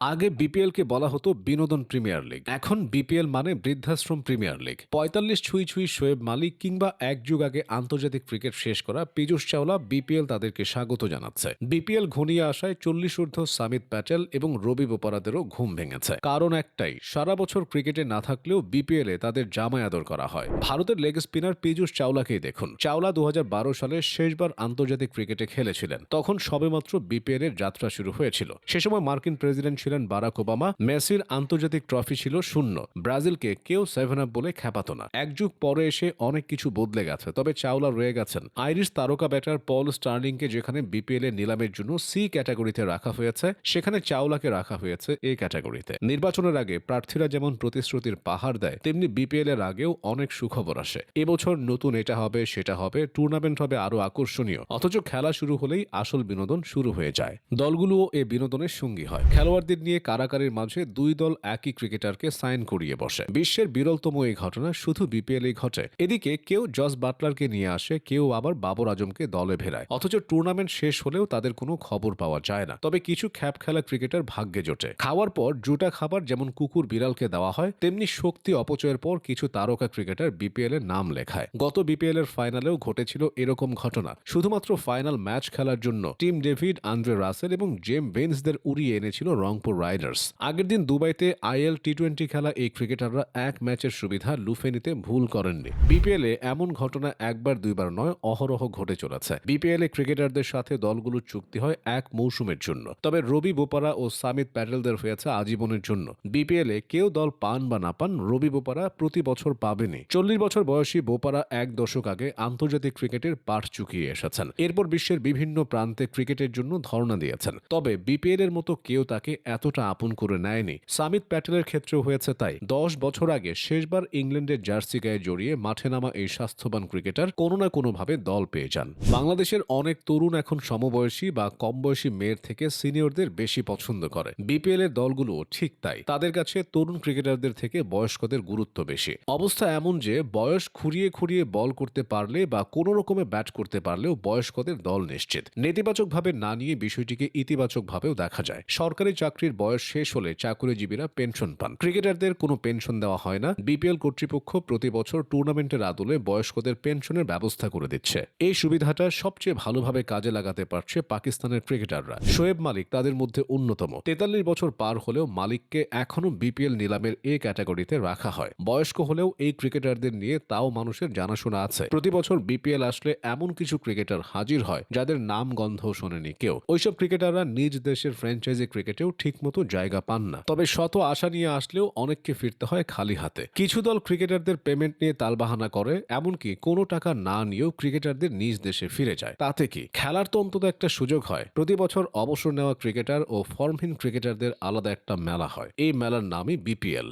আগে বিপিএল কে বলা হতো বিনোদন প্রিমিয়ার লিগ। এখন বিপিএল মানে বৃদ্ধাশ্রম প্রিমিয়ার লিগ। পঁয়তাল্লিশ ছুঁই ছুঁই শোয়েব মালিক কিংবা এক যুগ আগে আন্তর্জাতিক ক্রিকেট শেষ করা পীযূষ চাওলা বিপিএল তাদেরকে স্বাগত জানাচ্ছে। বিপিএল ঘনিয়ে আসায় চল্লিশ ঊর্ধ্ব সামিত প্যাটেল এবং রবি বোপারাদেরও ঘুম ভেঙেছে। কারণ একটাই, সারা বছর ক্রিকেটে না থাকলেও বিপিএল তাদের জামায় আদর করা হয়। ভারতের লেগ স্পিনার পীযূষ চাওলাকেই দেখুন। চাওলা দু হাজার বারো সালে শেষবার আন্তর্জাতিক ক্রিকেটে খেলেছিলেন। তখন সবেমাত্র বিপিএল এর যাত্রা শুরু হয়েছিল। সে সময় মার্কিন প্রেসিডেন্ট ছিলেন বারাক ওবামা, মেসির আন্তর্জাতিক ট্রফি ছিল শূন্য। ব্রাজিলকে কেউ সেভেন আপ বলে খেপাতো না। এক যুগ পরে এসে অনেক কিছু বদলে গেছে, তবে চাওলা রয়ে গেছেন। আইরিশ তারকা ব্যাটার পল স্টার্লিংকে যেখানে বিপিএল এর নিলামের জন্য সি ক্যাটাগরিতে রাখা হয়েছে, সেখানে চাওলাকে রাখা হয়েছে এ ক্যাটাগরিতে। নির্বাচনের আগে প্রার্থীরা যেমন প্রতিশ্রুতির পাহাড় দেয়, তেমনি বিপিএল এর আগেও অনেক সুখবর আসে। এবছর নতুন এটা হবে, সেটা হবে, টুর্নামেন্ট হবে আরও আকর্ষণীয়, অথচ খেলা শুরু হলেই আসল বিনোদন শুরু হয়ে যায়। দলগুলোও এ বিনোদনের সঙ্গী হয়। খেলোয়াড়দের নিয়ে কারাকারির মাঝে দুই দল একই ক্রিকেটারকে সাইন করিয়ে বসে। বিশ্বের বিরলতম এই ঘটনা শুধু বিপিএল এই ঘটে। এদিকে কেউ জস বাটলারকে নিয়ে আসে, কেউ আবার বাবর আজমকে দলে ভেড়ায়। অথচ টুর্নামেন্ট শেষ হলেও তাদের কোনো খবর পাওয়া যায় না। তবে কিছু খ্যাপ খেলা ক্রিকেটার ভাগ্যে জোটে। খাওয়ার পর জুটা খাবার যেমন কুকুর বিড়ালকে দেওয়া হয়, তেমনি শক্তি অপচয়ের পর কিছু তারকা ক্রিকেটার বিপিএল এর নাম লেখায়। গত বিপিএল এর ফাইনালেও ঘটেছিল এরকম ঘটনা। শুধুমাত্র ফাইনাল ম্যাচ খেলার জন্য টিম ডেভিড, আন্দ্রে রাসেল এবং জেম বেন্সদের উড়িয়ে এনেছিল রংপুর। রাইডার্স আগের দিন দুবাইতে আইএল টি টোয়েন্টি খেলা এই ক্রিকেটাররা এক ম্যাচের সুবিধা লুফে নিতে ভুল করেননি। বিপিএল এ এমন ঘটনা একবার, দুইবার নয়, অহরহ ঘটে চলেছে। বিপিএল এ ক্রিকেটারদের সাথে দলগুলোর চুক্তি হয় এক মৌসুমের জন্য। তবে রবি বোপারা ও সামিত প্যাটেলদের হয়েছে আজীবনের জন্য। বিপিএল এ কেউ দল পান বা না পান রবি বোপারা প্রতি বছর পাবেনি চল্লিশ বছর বয়সী বোপারা এক দশক আগে আন্তর্জাতিক ক্রিকেটের পাঠ চুকিয়ে এসেছেন। এরপর বিশ্বের বিভিন্ন প্রান্তে ক্রিকেটের জন্য ধর্ণা দিয়েছেন। তবে বিপিএল এর মতো কেউ তাকে এতটা আপন করে নেয়নি। সামিত প্যাটেলের ক্ষেত্রেও হয়েছে তাই। দশ বছর আগে শেষবার ইংল্যান্ডের জার্সি গায়ে জড়িয়ে মাঠে নামা এই স্বাস্থ্যবান ক্রিকেটার কোনো না কোনোভাবে দল পেয়ে যান। বাংলাদেশের অনেক তরুণ এখন সমবয়সী বা কম বয়সী মেয়ের থেকে সিনিয়রদের বেশি পছন্দ করে। বিপিএল এর দলগুলো ঠিক তাই। তাদের কাছে তরুণ ক্রিকেটারদের থেকে বয়স্কদের গুরুত্ব বেশি। অবস্থা এমন যে, বয়স খুঁড়িয়ে খুঁড়িয়ে বল করতে পারলে বা কোনো রকমে ব্যাট করতে পারলেও বয়স্কদের দল নিশ্চিত। নেতিবাচকভাবে না নিয়ে বিষয়টিকে ইতিবাচকভাবেও দেখা যায়। সরকারি চাকরির বয়স শেষ হলে চাকরিজীবীরা পেনশন পান। ক্রিকেটারদের কোনো পেনশন দেওয়া হয় না। বিপিএল কর্তৃপক্ষ প্রতি বছর টুর্নামেন্টের আদলে বয়স্কদের পেনশনের ব্যবস্থা করে দিচ্ছে। এই সুবিধাটা সবচেয়ে ভালোভাবে কাজে লাগাতে পারছে পাকিস্তানের ক্রিকেটাররা। শোয়েব মালিক তাদের মধ্যে অন্যতম। তেতাল্লিশ বছর পার হলেও মালিককে এখনও বিপিএল নিলামের এ ক্যাটাগরিতে রাখা হয়। বয়স্ক হলেও এই ক্রিকেটারদের নিয়ে তাও মানুষের জানাশোনা আছে। প্রতি বছর বিপিএল আসলে এমন কিছু ক্রিকেটার হাজির হয়, যাদের নাম গন্ধ শোনেনি কেউ। ওইসব ক্রিকেটাররা নিজ দেশের ফ্র্যাঞ্চাইজি ক্রিকেটেও ঠিকমতো জায়গা পান না। তবে শত আশা নিয়ে আসলেও অনেককে ফিরতে হয় খালি হাতে। কিছু দল ক্রিকেটারদের পেমেন্ট নিয়ে তালবাহানা করে, এমনকি কোনো টাকা না নিয়েও ক্রিকেটারদের নিজ দেশে ফিরে যায়। তাতে কি? খেলার তো অন্তত একটা সুযোগ হয়। প্রতি বছর অবসর নেওয়া ক্রিকেটার ও ফর্মহীন ক্রিকেটারদের আলাদা একটা মেলা হয়। এই মেলার নামই বিপিএল